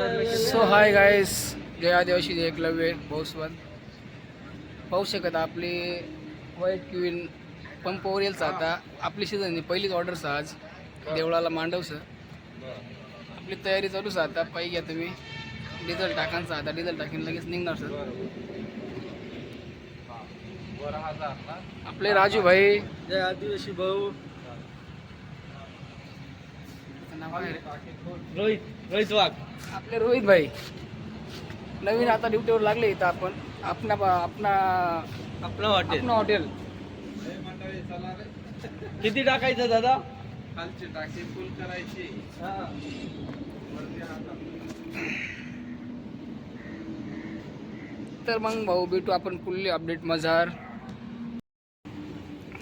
So hi guys जय आदिवासी जय एकलव्य बहुस्वाद पाहू शकत आपली व्हाईट क्वीन पंपावर येईल आता आपली सीझनची पहिलीच ऑर्डर आज. देवळाला मांडवस आपली तयारी चालूच आता पायी घ्या तुम्ही. डिझेल टाकांचा आता डिझेल टाकीन लगेच निघणार सर आपले राजू भाई. जय आदिवासी भाऊ? रोहित. रोहित वाघ. आपले रोहित भाई. नवीन आता ड्युटीवर लागले इथं आपण. आपणा आपणा आपलं हॉटेल आपणा हॉटेल किती टाकायचं दादा? खालची टाकी फुल करायची. तर मग भाऊ भेटू आपण पुढली अपडेट मजार.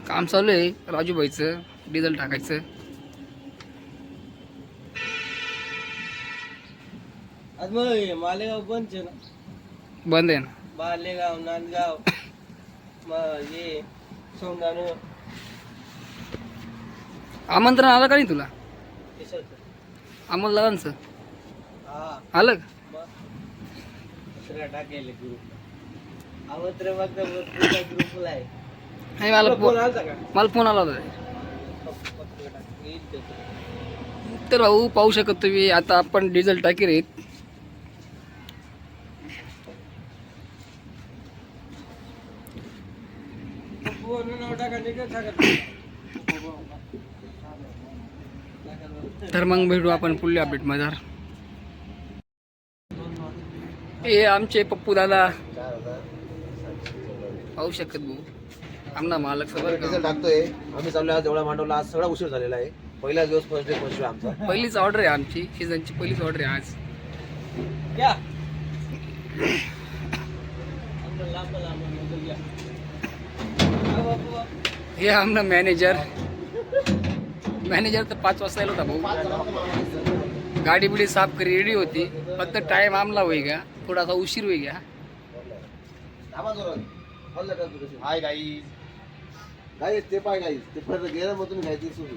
काम चालू आहे राजू भाईचं डिझेल टाकायचं. आज मग मालेगाव बंद आहे ना. बंद आहे ना? मालेगाव नांदगाव मग हे सोंगाणू. आमंत्रण आलं का नाही तुला? केशवचं अमोलदारांचं हा. आलं का? दुसऱ्या टाकायला ग्रुप आमंत्रण फक्त ग्रुपला आहे. नाही मला तुला फोन फो- आलता का? मला फोन आला होता. फक्त- फक्त टाक. येईल ते. तर भाऊ पाहू शकत तुम्ही आता आपण डिझेल टाकी रे फोन नाव टाका निघत टाका. तर मग भेटू आपण पुढली अपडेट मजार हे आमचे पप्पू दादा. पाहू शकत भाऊ. आमना मालक डिझेल टाकतोय. आम्ही चाललोय आज एवढा मांडवला आज सगळा उशीर झालेला आहे. पहिला दिवस फर्स्ट डे फर्स्ट आमचा. पहिलीच ऑर्डर आहे आमची. सीझनची पहिलीच ऑर्डर आहे आज. हे आमना मॅनेजर मॅनेजर तर पाच वाजता येलो होता भाऊ. गाडी बिडी साफ करी रेडी होती. फक्त टाइम आमला होई का थोडासा उशीर होई का हाय गाई गाई ते पाय गाई ते परत गेलं मग तुम्ही घ्यायची सुरू.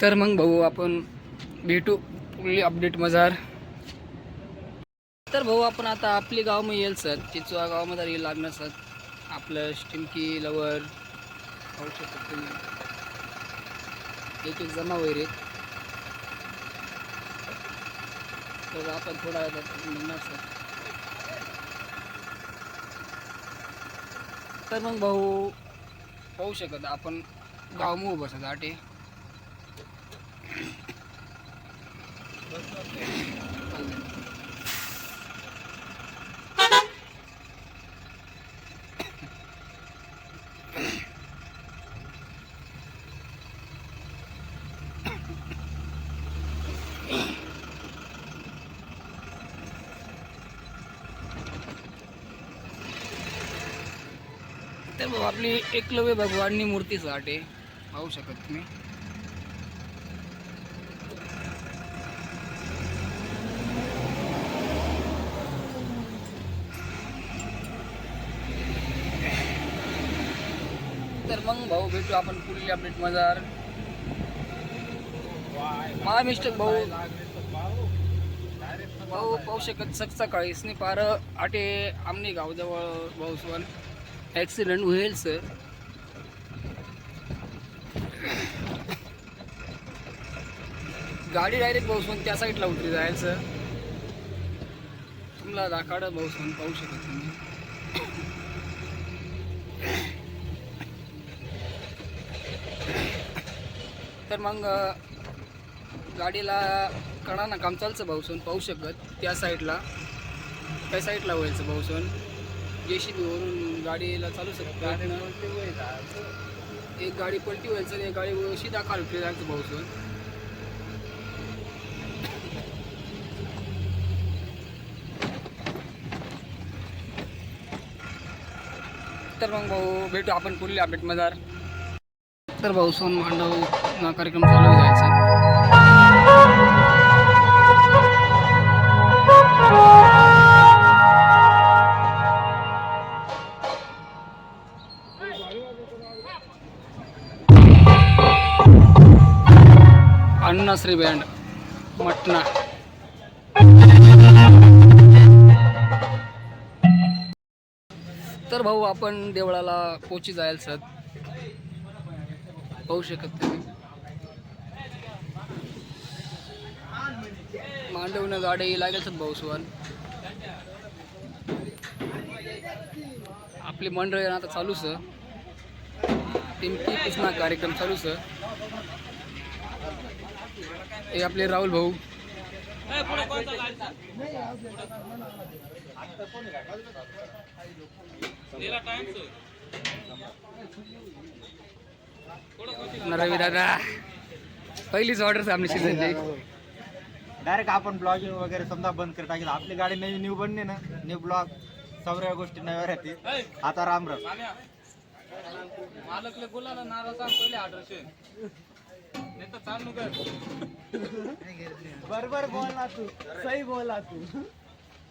तर मग भाऊ आपण भेटू. पुढली अपडेट मजार. तर भाऊ आपण आता आपली गाव मग येईल सर चिचवा गावामध्ये येईल लागणार सर. आपलं स्टिमकी लवर पाहू शकतो तुम्ही. एक एक जमा वगैरे. तर आपण थोडा म्हणणार निघणार सर. तर मग भाऊ पाहू शकत आपण. गाव उभं बसत आटे तर भाऊ आपली एकलव्य भगवाननी मूर्तीच आटे पाहू शकत तुम्ही. भाऊ भेटू आपण पुढील अपडेट मजार. मला मिस्टेक भाऊ. भाऊ पाहू शकत सक सकाळी. इसने पार आटे आमने गावजवळ भाऊसवन ॲक्सिडेंट होईल सर गाडी डायरेक्ट भाऊसवन त्या साईडला उतरी जाईल सर तुम्हाला दाखाड भाऊसवन पाहू शकत तुम्ही. तर मग गाडीला कणाना काम चालचं भाऊसवन पाहू शकत. त्या साईडला त्या साईडला व्हायचं भाऊसवन जे सी वरून गाडीला चालू शकत. एक गाडी पलटी व्हायचं आणि एक गाडी सीधा खालती जायचं भाऊसवन तर मग भाऊ भेटू आपण पुढली अपडेट मजार. तर भाऊ सोन मांडव ना कार्यक्रम चालू जायचा. अण्णाश्री बँड मटणा. तर भाऊ आपण देवळाला पोची जायला सर पाहू शकत तुम्ही मांडवनं गाडी लागेल सर भाऊ सुवान आपली मंडळी आता चालूच टिमकी कृष्णा कार्यक्रम चालूच हे आपले राहुल भाऊ. रवी दादा पहिलीच ऑर्डर आपली सीझनची डायरेक्ट आपण ब्लॉगिंग वगैरे समजा बंद करत टाकेल आपली गाडी नवी न्यू बनणे ना न्यू ब्लॉग सगळ्या गोष्टी नव्या राहतील. आता राम राम. मालकले बोलायला नारा सांग पहिले नाही तर चालू कर. बरोबर बोलला तू. सही बोलला तू.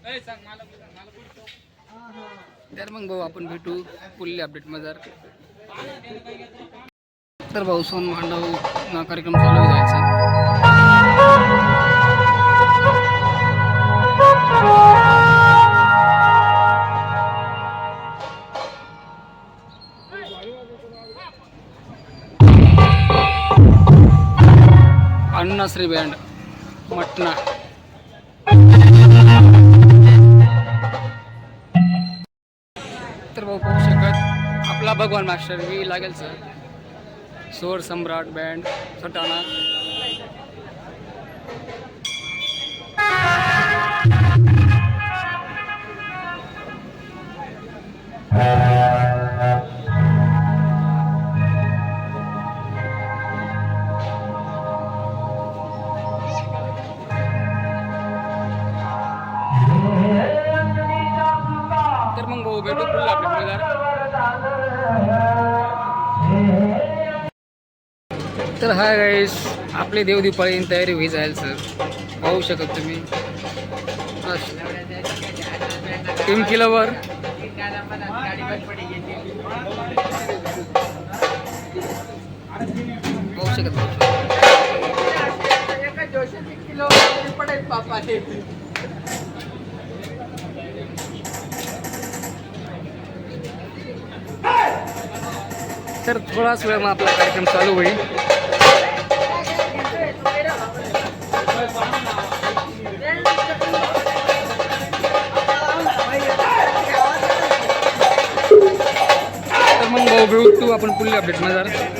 ए, सांग मालक मालक बोलतो तर मग भाऊ आपण भेटू पुढले अपडेटमध्ये तर भाऊ सोन मांडव ना कार्यक्रम चालू आहे जायचा. अण्णाश्री बँड. मटणा. तर भाऊ पाहू शकत. आपला भगवान मास्टर मी लागेल सर. सोर सम्राट बँड सटाणा. तर हाय गाईस आपली देवदीपाळी तयारी होई जाईल सर पाहू शकत तुम्ही. टीम किलोवर पाहू शकत पाहू शकत. तर थोडाच वेळ मग आपला कार्यक्रम चालू होईल. तर मग भाऊ भेटू आपण पुढल्या अपडेटमध्ये